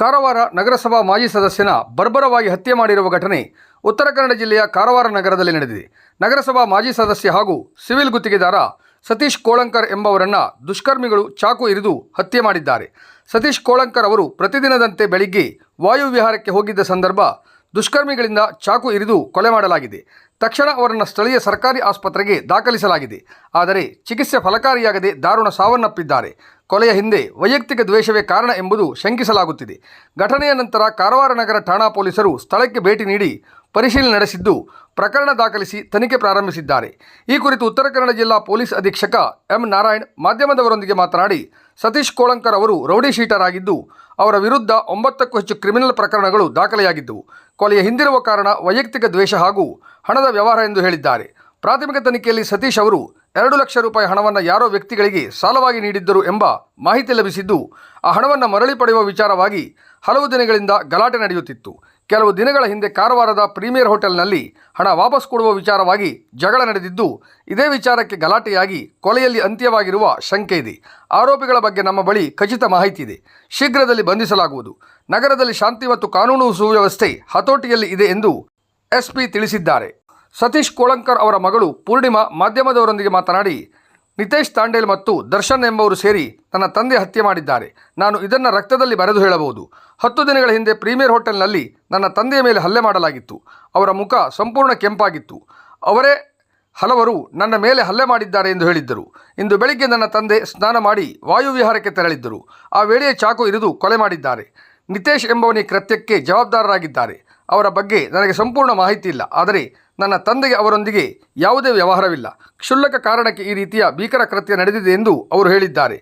ಕಾರವಾರ ನಗರಸಭಾ ಮಾಜಿ ಸದಸ್ಯನ ಬರ್ಬರವಾಗಿ ಹತ್ಯೆ ಮಾಡಿರುವ ಘಟನೆ ಉತ್ತರ ಕನ್ನಡ ಜಿಲ್ಲೆಯ ಕಾರವಾರ ನಗರದಲ್ಲಿ ನಡೆದಿದೆ. ನಗರಸಭಾ ಮಾಜಿ ಸದಸ್ಯ ಹಾಗೂ ಸಿವಿಲ್ ಗುತ್ತಿಗೆದಾರ ಸತೀಶ್ ಕೋಳಂಕರ್ ಎಂಬವರನ್ನು ದುಷ್ಕರ್ಮಿಗಳು ಚಾಕು ಇರಿದು ಹತ್ಯೆ ಮಾಡಿದ್ದಾರೆ. ಸತೀಶ್ ಕೋಳಂಕರ್ ಅವರು ಪ್ರತಿದಿನದಂತೆ ಬೆಳಿಗ್ಗೆ ವಾಯುವಿಹಾರಕ್ಕೆ ಹೋಗಿದ್ದ ಸಂದರ್ಭ ದುಷ್ಕರ್ಮಿಗಳಿಂದ ಚಾಕು ಇರಿದು ಕೊಲೆ ಮಾಡಲಾಗಿದೆ. ತಕ್ಷಣ ಅವರನ್ನು ಸ್ಥಳೀಯ ಸರ್ಕಾರಿ ಆಸ್ಪತ್ರೆಗೆ ದಾಖಲಿಸಲಾಗಿದೆ. ಆದರೆ ಚಿಕಿತ್ಸೆ ಫಲಕಾರಿಯಾಗದೆ ದಾರುಣ ಸಾವನ್ನಪ್ಪಿದ್ದಾರೆ. ಕೊಲೆಯ ಹಿಂದೆ ವೈಯಕ್ತಿಕ ದ್ವೇಷವೇ ಕಾರಣ ಎಂಬುದು ಶಂಕಿಸಲಾಗುತ್ತಿದೆ. ಘಟನೆಯ ನಂತರ ಕಾರವಾರ ನಗರ ಠಾಣಾ ಪೊಲೀಸರು ಸ್ಥಳಕ್ಕೆ ಭೇಟಿ ನೀಡಿ ಪರಿಶೀಲನೆ ನಡೆಸಿದ್ದು, ಪ್ರಕರಣ ದಾಖಲಿಸಿ ತನಿಖೆ ಪ್ರಾರಂಭಿಸಿದ್ದಾರೆ. ಈ ಕುರಿತು ಉತ್ತರ ಕನ್ನಡ ಜಿಲ್ಲಾ ಪೊಲೀಸ್ ಅಧೀಕ್ಷಕ ಎಂ ನಾರಾಯಣ್ ಮಾಧ್ಯಮದವರೊಂದಿಗೆ ಮಾತನಾಡಿ, ಸತೀಶ್ ಕೋಳಂಕರ್ ಅವರು ರೌಡಿ ಶೀಟರ್ ಆಗಿದ್ದು, ಅವರ ವಿರುದ್ಧ ಒಂಬತ್ತಕ್ಕೂ ಹೆಚ್ಚು ಕ್ರಿಮಿನಲ್ ಪ್ರಕರಣಗಳು ದಾಖಲೆಯಾಗಿದ್ದವು. ಕೊಲೆಯ ಹಿಂದಿರುವ ಕಾರಣ ವೈಯಕ್ತಿಕ ದ್ವೇಷ ಹಾಗೂ ಹಣದ ವ್ಯವಹಾರ ಎಂದು ಹೇಳಿದ್ದಾರೆ. ಪ್ರಾಥಮಿಕ ತನಿಖೆಯಲ್ಲಿ ಸತೀಶ್ ಅವರು ಎರಡು ಲಕ್ಷ ರೂಪಾಯಿ ಹಣವನ್ನು ಯಾರೋ ವ್ಯಕ್ತಿಗಳಿಗೆ ಸಾಲವಾಗಿ ನೀಡಿದ್ದರು ಎಂಬ ಮಾಹಿತಿ ಲಭಿಸಿದ್ದು, ಆ ಹಣವನ್ನು ಮರಳಿ ಪಡೆಯುವ ವಿಚಾರವಾಗಿ ಹಲವು ದಿನಗಳಿಂದ ಗಲಾಟೆ ನಡೆಯುತ್ತಿತ್ತು. ಕೆಲವು ದಿನಗಳ ಹಿಂದೆ ಕಾರವಾರದ ಪ್ರೀಮಿಯರ್ ಹೋಟೆಲ್ನಲ್ಲಿ ಹಣ ವಾಪಸ್ ಕೊಡುವ ವಿಚಾರವಾಗಿ ಜಗಳ ನಡೆದಿದ್ದು, ಇದೇ ವಿಚಾರಕ್ಕೆ ಗಲಾಟೆಯಾಗಿ ಕೊಲೆಯಲ್ಲಿ ಅಂತ್ಯವಾಗಿರುವ ಶಂಕೆ ಇದೆ. ಆರೋಪಿಗಳ ಬಗ್ಗೆ ನಮ್ಮ ಬಳಿ ಖಚಿತ ಮಾಹಿತಿ ಇದೆ. ಶೀಘ್ರದಲ್ಲಿ ಬಂಧಿಸಲಾಗುವುದು. ನಗರದಲ್ಲಿ ಶಾಂತಿ ಮತ್ತು ಕಾನೂನು ಸುವ್ಯವಸ್ಥೆ ಹತೋಟಿಯಲ್ಲಿ ಇದೆ ಎಂದು ಎಸ್ಪಿ ತಿಳಿಸಿದ್ದಾರೆ. ಸತೀಶ್ ಕೋಳಂಕರ್ ಅವರ ಮಗಳು ಪೂರ್ಣಿಮಾ ಮಾಧ್ಯಮದವರೊಂದಿಗೆ ಮಾತನಾಡಿ, ನಿತೇಶ್ ತಾಂಡೇಲ್ ಮತ್ತು ದರ್ಶನ್ ಎಂಬವರು ಸೇರಿ ನನ್ನ ತಂದೆ ಹತ್ಯೆ ಮಾಡಿದ್ದಾರೆ. ನಾನು ಇದನ್ನು ರಕ್ತದಲ್ಲಿ ಬರೆದು ಹೇಳಬಹುದು. ಹತ್ತು ದಿನಗಳ ಹಿಂದೆ ಪ್ರೀಮಿಯರ್ ಹೋಟೆಲ್ನಲ್ಲಿ ನನ್ನ ತಂದೆಯ ಮೇಲೆ ಹಲ್ಲೆ ಮಾಡಲಾಗಿತ್ತು. ಅವರ ಮುಖ ಸಂಪೂರ್ಣ ಕೆಂಪಾಗಿತ್ತು. ಅವರೇ ಹಲವರು ನನ್ನ ಮೇಲೆ ಹಲ್ಲೆ ಮಾಡಿದ್ದಾರೆ ಎಂದು ಹೇಳಿದ್ದರು. ಇಂದು ಬೆಳಿಗ್ಗೆ ನನ್ನ ತಂದೆ ಸ್ನಾನ ಮಾಡಿ ವಾಯುವಿಹಾರಕ್ಕೆ ತೆರಳಿದ್ದರು. ಆ ವೇಳೆಯೇ ಚಾಕು ಇರಿದು ಕೊಲೆ ಮಾಡಿದ್ದಾರೆ. ನಿತೇಶ್ ಎಂಬವನೇ ಕೃತ್ಯಕ್ಕೆ ಜವಾಬ್ದಾರರಾಗಿದ್ದಾರೆ. ಅವರ ಬಗ್ಗೆ ನನಗೆ ಸಂಪೂರ್ಣ ಮಾಹಿತಿ ಇಲ್ಲ. ಆದರೆ ನನ್ನ ತಂದೆಗೆ ಅವರೊಂದಿಗೆ ಯಾವುದೇ ವ್ಯವಹಾರವಿಲ್ಲ. ಕ್ಷುಲ್ಲಕ ಕಾರಣಕ್ಕೆ ಈ ರೀತಿಯ ಭೀಕರ ಕೃತ್ಯ ನಡೆದಿದೆ ಎಂದು ಅವರು ಹೇಳಿದ್ದಾರೆ.